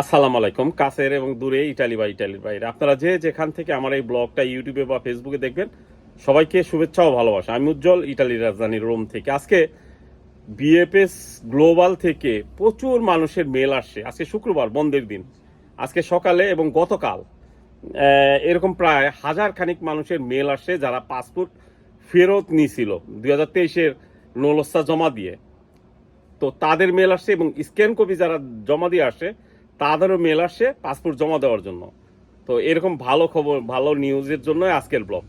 আসসালামু আলাইকুম, কাছের এবং দূরে ইটালি বা ইটালির বাইরে। আপনারা যে যেখান থেকে আমার এই ব্লগটা ইউটিউবে বা ফেসবুকে দেখবেন, সবাইকে শুভেচ্ছা ও ভালোবাসা। আমি উজ্জ্বল, ইটালির রাজধানী রোম থেকে। আজকে বিএফএস গ্লোবাল থেকে প্রচুর মানুষের মেল আসছে। আজকে শুক্রবার, বন্ধের দিন। আজকে সকালে এবং গতকাল এরকম প্রায় হাজার খানিক মানুষের মেল আসছে যারা পাসপোর্ট ফেরত নিয়েছিল দুই হাজার তেইশের নলস্তা জমা দিয়ে। তো তাদের মেল আসছে এবং স্ক্যান কপি যারা জমা দিয়ে আসে তাদেরও মেল আসছে পাসপোর্ট জমা দেওয়ার জন্য। তো এরকম ভালো খবর, ভালো নিউজের জন্য আজকের ব্লগ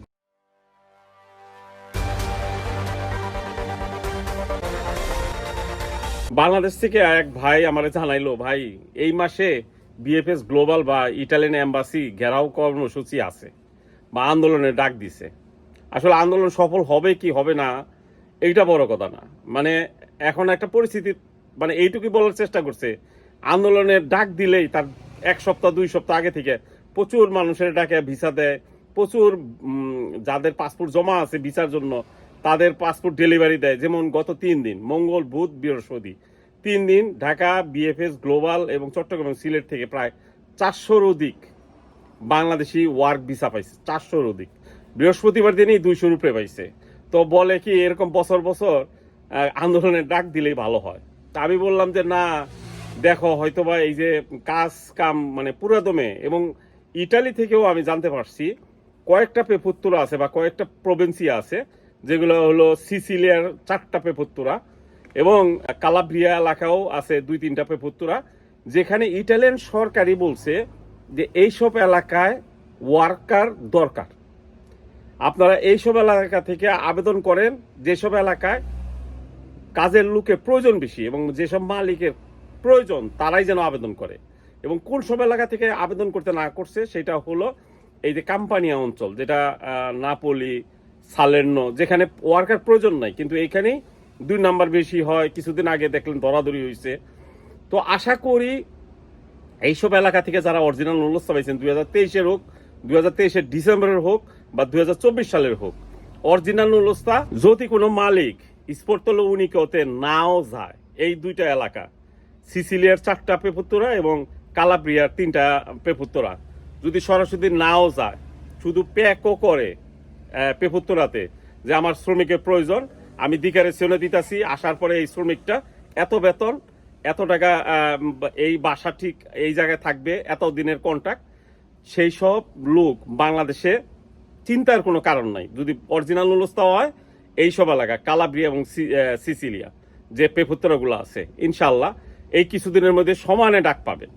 বাংলাদেশ থেকে এক ভাই আমারে জানাইলো, ভাই, এই মাসে বিএফএস গ্লোবাল বা ইটালিয়ান এম্বাসি ঘেরাও কর্মসূচি আছে বা আন্দোলনের ডাক দিছে। আসলে আন্দোলন সফল হবে কি হবে না, এইটা বড় কথা না। মানে এখন একটা পরিস্থিতি মানে এইটুকুই বলার চেষ্টা করছে আন্দোলনের ডাক দিলেই তার এক সপ্তাহ, দুই সপ্তাহ আগে থেকে প্রচুর মানুষের ডাকে ভিসা দেয়। প্রচুর যাদের পাসপোর্ট জমা আছে ভিসার জন্য, তাদের পাসপোর্ট ডেলিভারি দেয়। যেমন গত তিন দিন, মঙ্গল, বুধ, বৃহস্পতি। তিন দিন ঢাকা বিএফএস গ্লোবাল এবং চট্টগ্রাম সিলেট থেকে প্রায় চারশোর অধিক বাংলাদেশি ওয়ার্ক ভিসা পাইছে। চারশোর অধিক। বৃহস্পতিবার দিনই দুইশো উপরে পাইছে। তো বলে কি এরকম বছর বছর আন্দোলনের ডাক দিলেই ভালো হয়? তা আমি বললাম যে না দেখো, হয়তোবা এই যে কাজ কাম মানে পুরাদমে এবং ইটালি থেকেও আমি জানতে পারছি, কয়েকটা পেপুত্তরা আছে বা কয়েকটা প্রভিন্সি আছে, যেগুলো হলো সিসিলিয়ার চারটা পেপুত্তরা এবং কালাব্রিয়া এলাকাও আছে দুই তিনটা পেপুত্তরা যেখানে ইটালিয়ান সরকারই বলছে যে এইসব এলাকায় ওয়ার্কার দরকার। আপনারা এইসব এলাকা থেকে আবেদন করেন, যেসব এলাকায় কাজের লোকের প্রয়োজন বেশি, এবং যেসব মালিকের প্রয়োজন, তারাই যেন আবেদন করে। এবং কোন সব এলাকা থেকে আবেদন করতে না করছে, সেটা হলো এই যে কাম্পানিয়া অঞ্চল, যেটা নাপোলি, সালের্নো, যেখানে ওয়ার্কার প্রয়োজন নাই, কিন্তু এইখানেই দুই নাম্বার বেশি হয়, কিছুদিন আগে দেখলেন দরাদরি হয়েছে তো আশা করি এইসব এলাকা থেকে যারা অরিজিনাল নুলস্তা পাইছেন, দুই হাজার তেইশের হোক, দুই হাজার তেইশের ডিসেম্বরের হোক বা দুই হাজার চব্বিশ সালের হোক, অরিজিনাল নুলস্তা যদি কোনো মালিক স্পোর্টল উনিকতে নাও যায়, এই দুইটা এলাকা সিসিলিয়ার চারটা পেপুত্তরা এবং কালাব্রিয়ার তিনটা পেপুত্তরা যদি সরাসরি নাও যায়, শুধু প্যাকও করে পেপুত্তরাতে যে আমার শ্রমিকের প্রয়োজন, আমি দিকারে সেনে দিতাছি, আসার পরে এই শ্রমিকটা এত বেতন, এত টাকা এই বাসা ঠিক এই জায়গায় থাকবে, এত দিনের কন্ট্রাক্ট সেই সব লোক বাংলাদেশে চিন্তার কোনো কারণ নাই। যদি অরিজিনাল নুলস্তা হয়, এই সব এলাকা কালাব্রিয়া এবং সিসিলিয়া, যে পেপুত্তরাগুলো আছে ইনশাল্লাহ এই কিছুদিনের মধ্যে সমানে ডাক পাবেন।